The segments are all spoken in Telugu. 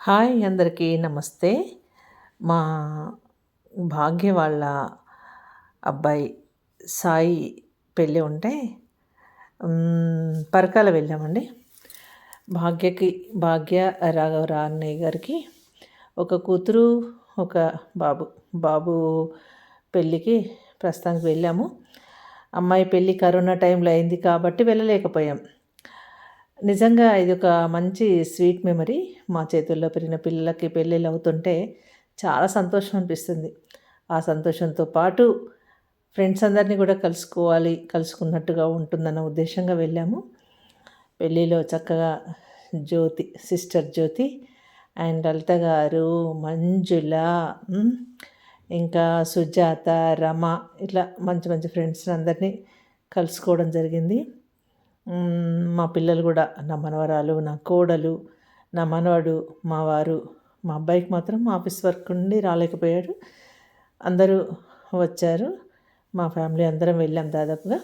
హాయ్ అందరికీ నమస్తే. మా భాగ్య వాళ్ళ అబ్బాయి సాయి పెళ్ళి ఉంటే పరకాల వెళ్ళామండి. భాగ్యకి భాగ్య రాఘవరా అన్నయ్య గారికి ఒక కూతురు ఒక బాబు బాబు పెళ్ళికి ప్రస్తుతానికి వెళ్ళాము. అమ్మాయి పెళ్ళి కరోనా టైంలో అయింది కాబట్టి వెళ్ళలేకపోయాం. నిజంగా ఇది ఒక మంచి స్వీట్ మెమరీ మా చేతుల్లో పెరిగిన పిల్లలకి పెళ్ళిళ్ళు అవుతుంటే చాలా సంతోషం అనిపిస్తుంది. ఆ సంతోషంతో పాటు ఫ్రెండ్స్ అందరినీ కూడా కలుసుకోవాలి కలుసుకున్నట్టుగా ఉంటుందన్న ఉద్దేశంగా వెళ్ళాము. పెళ్ళిలో చక్కగా జ్యోతి సిస్టర్ జ్యోతి అండ్ లలిత గారు మంజుల ఇంకా సుజాత రమ ఇట్లా మంచి మంచి ఫ్రెండ్స్ అందరినీ కలుసుకోవడం జరిగింది. మా పిల్లలు కూడా నా మనవరాలు నా కోడలు నా మనవడు మా వారు మా అబ్బాయికి మాత్రం ఆఫీస్ వర్క్ ఉండి రాలేకపోయాడు. అందరూ వచ్చారు. మా ఫ్యామిలీ అందరం వెళ్ళాం దాదాపుగా.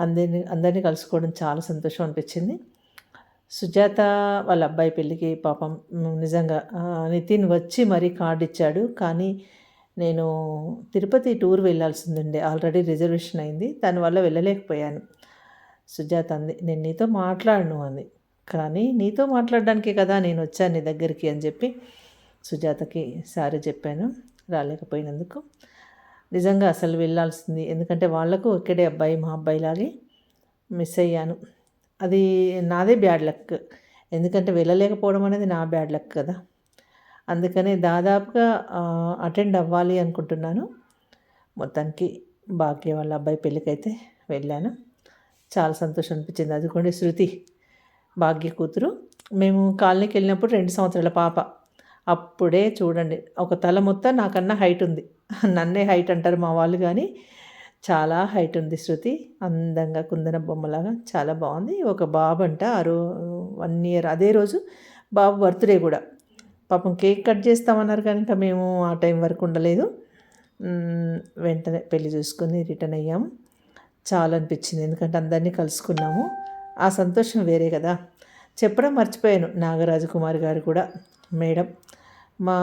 అందరిని అందరినీ కలుసుకోవడం చాలా సంతోషం అనిపించింది. సుజాత వాళ్ళ అబ్బాయి పెళ్ళికి పాపం నిజంగా నితిన్ వచ్చి మరీ కార్డు ఇచ్చాడు. కానీ నేను తిరుపతి టూర్ వెళ్ళాల్సింది ఉండే ఆల్రెడీ రిజర్వేషన్ అయింది. దానివల్ల వెళ్ళలేకపోయాను. సుజాత అంది నేను నీతో మాట్లాడను అంది. కానీ నీతో మాట్లాడడానికే కదా నేను వచ్చాను నీ దగ్గరికి అని చెప్పి సుజాతకి సారీ చెప్పాను. రాలేకపోయినందుకు. నిజంగా అసలు వెళ్ళాల్సింది ఎందుకంటే వాళ్ళకు ఇక్కడే అబ్బాయి మా అబ్బాయిలాగే మిస్ అయ్యాను. అది నాదే బ్యాడ్ లక్. ఎందుకంటే వెళ్ళలేకపోవడం అనేది నా బ్యాడ్ లక్ కదా. అందుకనే దాదాపుగా అటెండ్ అవ్వాలి అనుకుంటున్నాను. మొత్తానికి భాగ్య వాళ్ళ అబ్బాయి పెళ్ళికైతే వెళ్ళాను. చాలా సంతోషం అనిపించింది అది కూడా శృతి భాగ్య కూతురు. మేము కాలనీకి వెళ్ళినప్పుడు రెండు సంవత్సరాల పాప. అప్పుడే చూడండి ఒక తల మొత్తం నాకన్నా హైట్ ఉంది. నన్నే హైట్ అంటారు మా వాళ్ళు కానీ చాలా హైట్ ఉంది శృతి. అందంగా కుందన బొమ్మలాగా చాలా బాగుంది. ఒక బాబు అంట ఆ రో వన్ ఇయర్ అదే రోజు బాబు బర్త్డే కూడా. పాపం కేక్ కట్ చేస్తామన్నారు కనుక మేము ఆ టైం వరకు ఉండలేదు. వెంటనే పెళ్ళి చూసుకొని రిటర్న్ అయ్యాము. చాలా అనిపించింది ఎందుకంటే అందరినీ కలుసుకున్నాము. ఆ సంతోషం వేరే కదా. చెప్పడం మర్చిపోయాను నాగరాజు కుమార్ గారు కూడా. మేడం మా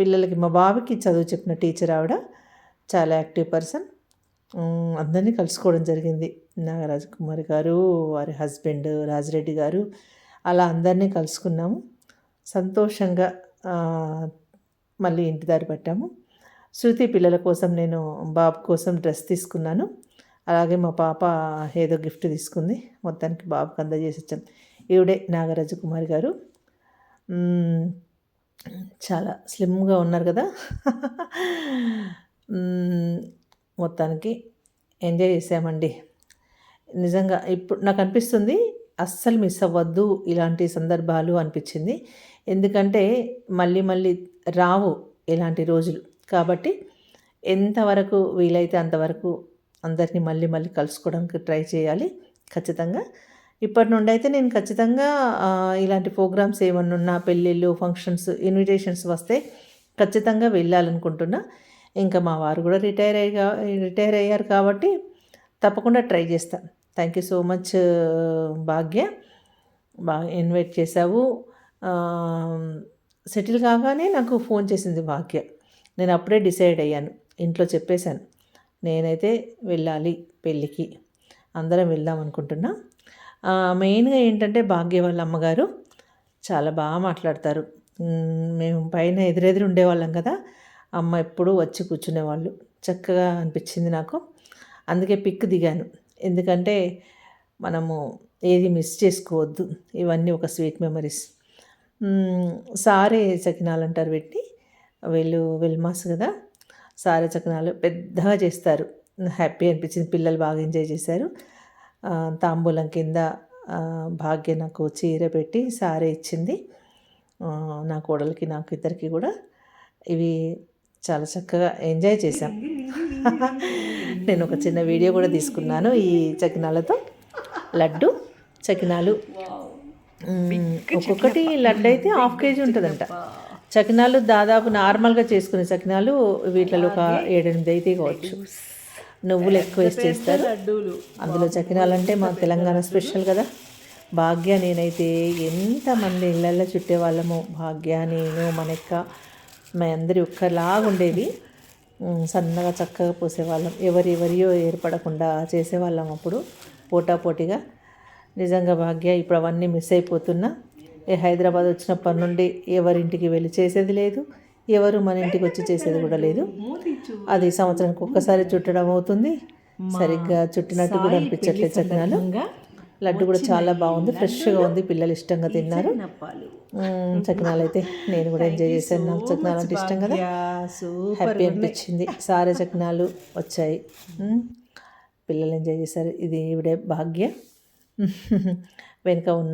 పిల్లలకి మా బాబుకి చదువు చెప్పిన టీచర్ ఆవిడ చాలా యాక్టివ్ పర్సన్. అందరినీ కలుసుకోవడం జరిగింది. నాగరాజు కుమార్ గారు వారి హస్బెండ్ రాజిరెడ్డి గారు అలా అందరినీ కలుసుకున్నాము. సంతోషంగా మళ్ళీ ఇంటి దారి పట్టాము. శృతి పిల్లల కోసం నేను బాబు కోసం డ్రెస్ తీసుకున్నాను. అలాగే మా పాప ఏదో గిఫ్ట్ తీసుకుంది. మొత్తానికి బాబుకి అందజేసి వచ్చాను ఈవిడే నాగరాజు కుమార్ గారు. చాలా స్లిమ్గా ఉన్నారు కదా. మొత్తానికి ఎంజాయ్ చేసామండి. నిజంగా ఇప్పుడు నాకు అనిపిస్తుంది అస్సలు మిస్ అవ్వద్దు ఇలాంటి సందర్భాలు అనిపించింది. ఎందుకంటే మళ్ళీ మళ్ళీ రావు ఇలాంటి రోజులు. కాబట్టి ఎంతవరకు వీలైతే అంతవరకు అందరినీ మళ్ళీ మళ్ళీ కలుసుకోవడానికి ట్రై చేయాలి ఖచ్చితంగా. ఇప్పటి నుండి అయితే నేను ఖచ్చితంగా ఇలాంటి ప్రోగ్రామ్స్ ఏమన్నా ఉన్నా పెళ్ళిళ్ళు ఫంక్షన్స్ ఇన్విటేషన్స్ వస్తే ఖచ్చితంగా వెళ్ళాలనుకుంటున్నా. ఇంకా మా వారు కూడా రిటైర్ అయ్యా రిటైర్ అయ్యారు కాబట్టి తప్పకుండా ట్రై చేస్తాను thank you so much Bhagya. బాగా ఇన్వైట్ చేశావు. సెటిల్ కాగానే నాకు ఫోన్ చేసింది భాగ్య. నేను అప్పుడే డిసైడ్ అయ్యాను. ఇంట్లో చెప్పేశాను. నేనైతే వెళ్ళాలి పెళ్ళికి. అందరం వెళ్దాం అనుకుంటున్నా. మెయిన్గా ఏంటంటే భాగ్య వాళ్ళ అమ్మగారు చాలా బాగా మాట్లాడతారు. మేము పైన ఎదురెదురు ఉండేవాళ్ళం కదా అమ్మ ఎప్పుడూ వచ్చి కూర్చునేవాళ్ళు. చక్కగా అనిపించింది నాకు. అందుకే పిక్ దిగాను. ఎందుకంటే మనము ఏది మిస్ చేసుకోవద్దు. ఇవన్నీ ఒక స్వీట్ మెమరీస్. సారే సకినాలు అంటారు పెట్టి వీళ్ళు వెల్మాస్ కదా. సారే చకినాలు పెద్దగా చేస్తారు. హ్యాపీ అనిపించింది. పిల్లలు బాగా ఎంజాయ్ చేశారు. తాంబూలం కింద భాగ్య నాకు చీర పెట్టి సారే ఇచ్చింది. నా కోడలికి నాకు ఇద్దరికి కూడా. ఇవి చాలా చక్కగా ఎంజాయ్ చేశాం. నేను ఒక చిన్న వీడియో కూడా తీసుకున్నాను ఈ చకినాలతో లడ్డు చకినాలు ఒక్కొక్కటి లడ్డు అయితే హాఫ్ కేజీ ఉంటుందంట. చకినాలు దాదాపు నార్మల్గా చేసుకునే చకినాలు వీటిలో ఒక ఏడెనిమిది అయితే కావచ్చు. నువ్వులు ఎక్కువ వేసి చేస్తారు. అందులో చకినాలు అంటే మా తెలంగాణ స్పెషల్ కదా. భాగ్య నేనైతే ఎంతమంది ఇళ్ళల్లో చుట్టేవాళ్ళము. భాగ్య నేను మనక్క మా అందరి ఒక్కలాగా ఉండేది ఉమ్, సన్నగా చక్కగా పోసేవాళ్ళం. ఎవరి ఎవరియో ఏర్పడకుండా చేసేవాళ్ళం అప్పుడు పోటాపోటీగా. నిజంగా భాగ్య ఇప్పుడు అవన్నీ మిస్ అయిపోతున్నా. హైదరాబాద్ వచ్చినప్పటి నుండి ఎవరింటికి వెళ్ళి చేసేది లేదు ఎవరు మన ఇంటికి వచ్చి చేసేది కూడా లేదు. అది సంవత్సరానికి ఒక్కసారి చుట్టడం అవుతుంది. సరిగ్గా చుట్టినట్టు కూడా అనిపించట్లేదు చకినాలు లడ్డు కూడా చాలా బాగుంది ఫ్రెష్గా ఉంది పిల్లలు ఇష్టంగా తిన్నారు. మ్మ్, చకినాలు అయితే నేను కూడా ఎంజాయ్ చేశాను. నాకు చకినాలు అంటే ఇష్టం కదా? హ్యాపీ అనిపించింది. సారే చకినాలు వచ్చాయి. పిల్లలు ఎంజాయ్ చేశారు. ఇది ఈవిడే భాగ్య. వెనుక ఉన్న